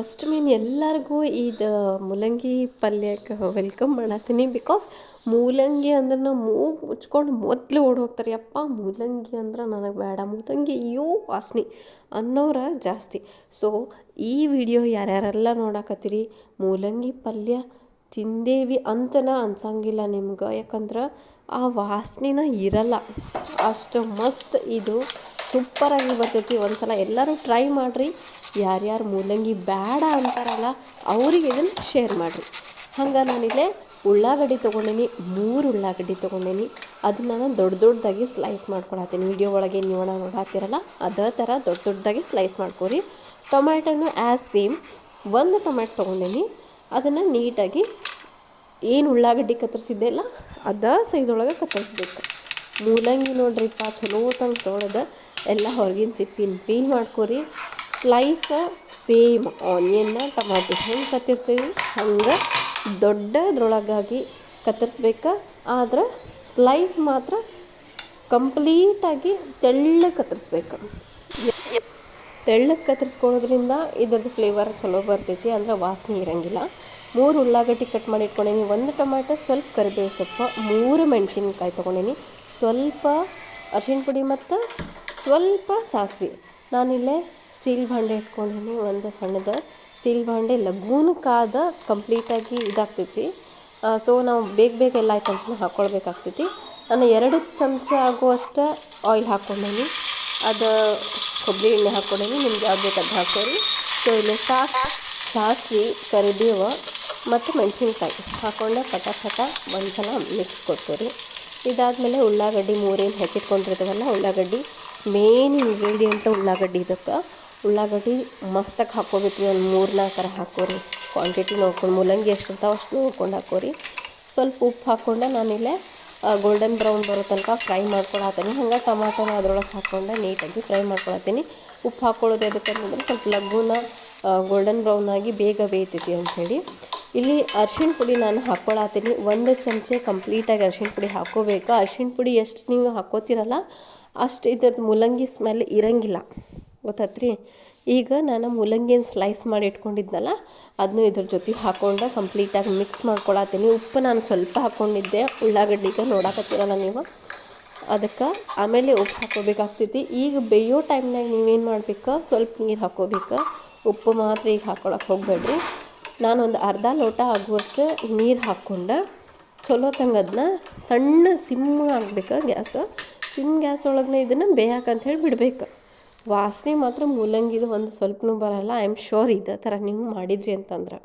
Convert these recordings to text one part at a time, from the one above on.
First ಮೀನ್ ಎಲ್ಲರಿಗೂ ಇದು ಮೂಲಂಗಿ ಪಲ್ಯಕ್ಕೆ ವೆಲ್ಕಮ್ ಮಾಡತ್ತೀನಿ ಬಿಕಾಸ್ ಮೂಲಂಗಿ ಅಂದ್ರೆ ನಾವು ಮೂಗು ಮುಚ್ಕೊಂಡು ಮೊದಲು ಓಡಿ ಹೋಗ್ತಾರೆ. ಯಪ್ಪ, ಮೂಲಂಗಿ ಅಂದ್ರೆ ನನಗೆ ಬೇಡ. ಮೂಲಂಗಿ ಅಯ್ಯೋ ವಾಸನೆ ಅನ್ನೋರ ಜಾಸ್ತಿ. ಸೊ ಈ ವಿಡಿಯೋ ಯಾರ್ಯಾರೆಲ್ಲ ನೋಡಕತ್ತೀರಿ? ಮೂಲಂಗಿ ಪಲ್ಯ ತಿಂದೇವಿ ಅಂತನ ಅನ್ಸಂಗಿಲ್ಲ ನಿಮ್ಗೆ. ಯಾಕಂದ್ರೆ ಆ ವಾಸನೆನ ಇರಲ್ಲ. ಅಷ್ಟು ಮಸ್ತ್ ಇದು. ಸೂಪರಾಗಿ ಬರ್ತೈತಿ. ಒಂದ್ಸಲ ಎಲ್ಲರೂ ಟ್ರೈ ಮಾಡಿರಿ. ಯಾರ್ಯಾರು ಮೂಲಂಗಿ ಬೇಡ ಅಂತಾರಲ್ಲ, ಅವ್ರಿಗೆ ಇದನ್ನು ಶೇರ್ ಮಾಡಿರಿ. ಹಂಗೆ ನಾನಿಲ್ಲೇ ಉಳ್ಳಾಗಡ್ಡಿ ತೊಗೊಂಡೀನಿ, ಮೂರು ಉಳ್ಳಾಗಡ್ಡಿ ತೊಗೊಂಡೀನಿ. ಅದನ್ನ ನಾನು ದೊಡ್ಡ ದೊಡ್ಡದಾಗಿ ಸ್ಲೈಸ್ ಮಾಡ್ಕೊಳತ್ತೀನಿ. ವಿಡಿಯೋ ಒಳಗೆ ನೀವು ನೋಡಾತಿರಲ್ಲ ಅದೇ ಥರ ದೊಡ್ಡ ದೊಡ್ಡದಾಗಿ ಸ್ಲೈಸ್ ಮಾಡ್ಕೊರಿ. ಟೊಮ್ಯಾಟೊನು ಆ್ಯಸ್ ಸೇಮ್ ಒಂದು ಟೊಮ್ಯಾಟೊ ತೊಗೊಂಡೀನಿ. ಅದನ್ನು ನೀಟಾಗಿ ಏನು ಉಳ್ಳಾಗಡ್ಡಿ ಕತ್ತರಿಸಿದ್ದೆ ಅಲ್ಲ, ಅದ ಸೈಜ್ ಒಳಗೆ ಕತ್ತರಿಸ್ಬೇಕು. ಮೂಲಂಗಿ ನೋಡ್ರಿಪ್ಪ ಚಲೋ ತಂಗೆ ತೊಳೆದ, ಎಲ್ಲ ಹೊರಗಿನ ಸಿಪ್ಪಿನ ಪೀಲ್ ಮಾಡ್ಕೋರಿ. ಸ್ಲೈಸ ಸೇಮ್ ಆನಿಯನ್ನ ಟಮಾಟಿ ಹೆಂಗೆ ಕತ್ತಿರ್ತೀವಿ, ಹಂಗೆ ದೊಡ್ಡದ್ರೊಳಗಾಗಿ ಕತ್ತರಿಸ್ಬೇಕು. ಆದ್ರೆ ಸ್ಲೈಸ್ ಮಾತ್ರ ಕಂಪ್ಲೀಟಾಗಿ ತೆಳ್ಳಗೆ ಕತ್ತರಿಸ್ಬೇಕು. ತೆಳ್ಳಗೆ ಕತ್ತರಿಸ್ಕೊಳೋದ್ರಿಂದ ಇದ್ರದ್ದು ಫ್ಲೇವರ್ ಚಲೋ ಬರ್ತೈತಿ, ಅಂದ್ರೆ ವಾಸನೆ ಇರಂಗಿಲ್ಲ. ಮೂರು ಉಳ್ಳಾಗಡ್ಡಿ ಕಟ್ ಮಾಡಿ ಇಟ್ಕೊಂಡೀನಿ. ಒಂದು ಟೊಮ್ಯಾಟೊ, ಸ್ವಲ್ಪ ಕರಿಬೇವು ಸೊಪ್ಪು, ಮೂರು ಮೆಣಸಿನ್ಕಾಯಿ ತೊಗೊಂಡೀನಿ. ಸ್ವಲ್ಪ ಅರಿಶಿಣ ಪುಡಿ ಮತ್ತು ಸ್ವಲ್ಪ ಸಾಸಿವೆ. ನಾನಿಲ್ಲೇ ಸ್ಟೀಲ್ ಭಾಂಡೆ ಇಟ್ಕೊಂಡೀನಿ. ಒಂದು ಸಣ್ಣದ ಸ್ಟೀಲ್ ಭಾಂಡೆ ಲಘೂನಕ್ಕಾದ ಕಂಪ್ಲೀಟಾಗಿ ಇದಾಗ್ತೈತಿ. ಸೊ ನಾವು ಬೇಗ ಬೇಗ ಎಲ್ಲ ಐಟಮ್ಸ್ನ ಹಾಕ್ಕೊಳ್ಬೇಕಾಗ್ತೈತಿ ನಾನು ಎರಡು ಚಮಚ ಆಗುವಷ್ಟು ಆಯಿಲ್ ಹಾಕ್ಕೊಂಡೀನಿ ಅದು ಕೊಬ್ಬರಿ ಎಣ್ಣೆ ಹಾಕ್ಕೊಂಡೀನಿ. ನಿಮ್ಗೆ ಯಾವ್ದು ಬೇಕು ಅದು ಹಾಕೋರಿ ಸೊ ಇಲ್ಲಿ ಸಾಸ್, ಸಾಸಿವೆ, ಕರಿಬೇವು ಮತ್ತು ಮೆಣಸಿನ್ಕಾಯಿ ಹಾಕ್ಕೊಂಡು ಪಟ ಪಟ ಒಂದು ಸಲ ಮಿಕ್ಸ್ ಕೊಡ್ತೀರಿ ಇದಾದಮೇಲೆ ಉಳ್ಳಾಗಡ್ಡಿ ಮೂರೇನು ಹೆಚ್ಚಿಟ್ಕೊಂಡಿರ್ತೀವಲ್ಲ, ಉಳ್ಳಾಗಡ್ಡಿ ಮೇನ್ ಇಂಗ್ರೀಡಿಯೆಂಟ್ ಉಳ್ಳಾಗಡ್ಡಿ ಇದಕ್ಕೆ. ಉಳ್ಳಾಗಡ್ಡಿ ಮಸ್ತಾಗಿ ಹಾಕ್ಕೋಬೇಕು ಒಂದು ಮೂರು ನಾಲ್ಕರ ಹಾಕೋರಿ ಕ್ವಾಂಟಿಟಿ ನೋಡ್ಕೊಂಡು ಮೂಲಂಗಿ ಎಷ್ಟು ಇರ್ತಾವೆ ಅಷ್ಟು ನೋಡ್ಕೊಂಡು ಹಾಕೋರಿ ಸ್ವಲ್ಪ ಉಪ್ಪು ಹಾಕ್ಕೊಂಡು ನಾನಿಲ್ಲೇ ಗೋಲ್ಡನ್ ಬ್ರೌನ್ ಬರೋ ತನಕ ಫ್ರೈ ಮಾಡ್ಕೊಳತ್ತೀನಿ. ಹಂಗೆ ಟೊಮಾಟೋನ ಅದ್ರೊಳಗೆ ಹಾಕ್ಕೊಂಡು ನೀಟಾಗಿ ಫ್ರೈ ಮಾಡ್ಕೊಳತ್ತೀನಿ. ಉಪ್ಪು ಹಾಕ್ಕೊಳ್ಳೋದು ಎದಕ್ಕೆ ಅಂತಂದ್ರೆ ಸ್ವಲ್ಪ ಲಘುನ ಗೋಲ್ಡನ್ ಬ್ರೌನ್ ಆಗಿ ಬೇಗ ಬೇಯ್ತೈತಿ ಅಂಥೇಳಿ. ಇಲ್ಲಿ ಅರ್ಶಿಣ ಪುಡಿ ನಾನು ಹಾಕ್ಕೊಳತ್ತೀನಿ ಒಂದು ಚಮಚೆ ಕಂಪ್ಲೀಟಾಗಿ ಅರ್ಶಿಣ ಪುಡಿ ಹಾಕ್ಕೋಬೇಕು ಅರ್ಶಿಣ ಪುಡಿ ಎಷ್ಟು ನೀವು ಹಾಕ್ಕೋತಿರಲ್ಲ ಅಷ್ಟು ಇದ್ರದ್ದು ಮೂಲಂಗಿ ಸ್ಮೆಲ್ ಇರಂಗಿಲ್ಲ. ಗೊತ್ತಾತ್ರಿ? ಈಗ ನಾನು ಮೂಲಂಗಿನ ಸ್ಲೈಸ್ ಮಾಡಿ ಇಟ್ಕೊಂಡಿದ್ನಲ್ಲ ಅದನ್ನು ಇದ್ರ ಜೊತೆ ಹಾಕೊಂಡು ಕಂಪ್ಲೀಟಾಗಿ ಮಿಕ್ಸ್ ಮಾಡ್ಕೊಳತ್ತೀನಿ. ಉಪ್ಪು ನಾನು ಸ್ವಲ್ಪ ಹಾಕ್ಕೊಂಡಿದ್ದೆ ಉಳ್ಳಾಗಡ್ಡಿಗೆ ನೋಡಾಕತ್ತೀರಲ್ಲ ನೀವು? ಅದಕ್ಕೆ ಆಮೇಲೆ ಉಪ್ಪು ಹಾಕೋಬೇಕಾಗ್ತೈತಿ. ಈಗ ಬೇಯೋ ಟೈಮ್ನಾಗ ನೀವೇನು ಮಾಡ್ಬೇಕು? ಸ್ವಲ್ಪ ನೀರು ಹಾಕೋಬೇಕು. ಉಪ್ಪು ಮಾತ್ರ ಈಗ ಹಾಕ್ಕೊಳಕ್ಕೆ ಹೋಗಬೇಡ್ರಿ. ನಾನೊಂದು ಅರ್ಧ ಲೋಟ ಆಗುವಷ್ಟು ನೀರು ಹಾಕ್ಕೊಂಡು ಚಲೋ ತಂಗದನ್ನ ಸಣ್ಣ ಸಿಮ್ ಆಗ್ಬೇಕು ಗ್ಯಾಸ್. ಸಿಮ್ ಗ್ಯಾಸ್ ಒಳಗೆ ಇದನ್ನು ಬೇಯಕ್ಕಂತ ಹೇಳಿ ಬಿಡಬೇಕು. ವಾಸನೆ ಮಾತ್ರ ಮೂಲಂಗಿದು ಒಂದು ಸ್ವಲ್ಪನೂ ಬರಲ್ಲ. ಐ ಆಮ್ ಶೋರ್ ಇದೇ ಥರ ನೀವು ಮಾಡಿದ್ರಿ ಅಂತಂದ್ರೆ.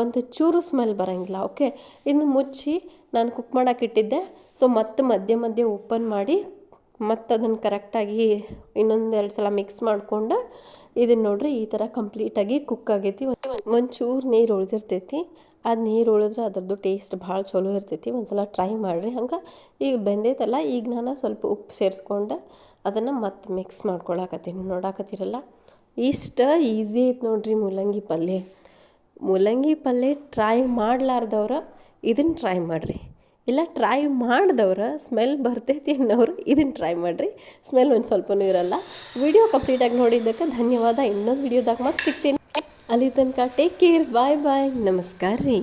ಒಂದು ಚೂರು ಸ್ಮೆಲ್ ಬರೋಂಗಿಲ್ಲ ಓಕೆ ಇನ್ನು ಮುಚ್ಚಿ ನಾನು ಕುಕ್ ಮಾಡೋಕೆ ಇಟ್ಟಿದ್ದೆ. ಸೊ ಮತ್ತೆ ಮಧ್ಯೆ ಮಧ್ಯೆ ಓಪನ್ ಮಾಡಿ, ಮತ್ತು ಅದನ್ನು ಕರೆಕ್ಟಾಗಿ ಇನ್ನೊಂದೆರಡು ಸಲ ಮಿಕ್ಸ್ ಮಾಡಿಕೊಂಡು, ಇದನ್ನು ನೋಡ್ರಿ ಈ ಥರ ಕಂಪ್ಲೀಟಾಗಿ ಕುಕ್ ಆಗೈತಿ. ಒಂಚೂರು ನೀರು ಉಳಿದಿರ್ತೈತಿ. ಅದು ನೀರು ಉಳಿದ್ರೆ ಅದರದ್ದು ಟೇಸ್ಟ್ ಭಾಳ ಚಲೋ ಇರ್ತೈತಿ ಒಂದು ಸಲ ಟ್ರೈ ಮಾಡಿರಿ. ಹಂಗೆ ಈಗ ಬೆಂದೈತಲ್ಲ, ಈಗ ನಾನು ಸ್ವಲ್ಪ ಉಪ್ಪು ಸೇರಿಸ್ಕೊಂಡು ಅದನ್ನು ಮತ್ತೆ ಮಿಕ್ಸ್ ಮಾಡ್ಕೊಳಕತ್ತೀನಿ. ನೋಡಾಕತ್ತೀರಲ್ಲ, ಇಷ್ಟ ಈಸಿ ಐತೆ ನೋಡ್ರಿ ಮೂಲಂಗಿ ಪಲ್ಯ ಮೂಲಂಗಿ ಪಲ್ಯ ಟ್ರೈ ಮಾಡಲಾರ್ದವ್ರು ಇದನ್ನು ಟ್ರೈ ಮಾಡಿರಿ. ಇಲ್ಲ ಟ್ರೈ ಮಾಡಿದವ್ರು ಸ್ಮೆಲ್ ಬರ್ತೈತಿ ಅನ್ನೋರು ಇದನ್ನು ಟ್ರೈ ಮಾಡಿರಿ. ಸ್ಮೆಲ್ ಒಂದು ಸ್ವಲ್ಪನೂ ಇರಲ್ಲ. ವಿಡಿಯೋ ಕಂಪ್ಲೀಟಾಗಿ ನೋಡಿದ್ದಕ್ಕೆ ಧನ್ಯವಾದ. ಇನ್ನೊಂದು ವಿಡಿಯೋದಾಗ ಮತ್ತೆ ಸಿಗ್ತೀನಿ. ಅಲ್ಲಿ ತನಕ ಟೇಕ್ ಕೇರ್ ಬಾಯ್ ಬಾಯ್ ನಮಸ್ಕಾರ ರೀ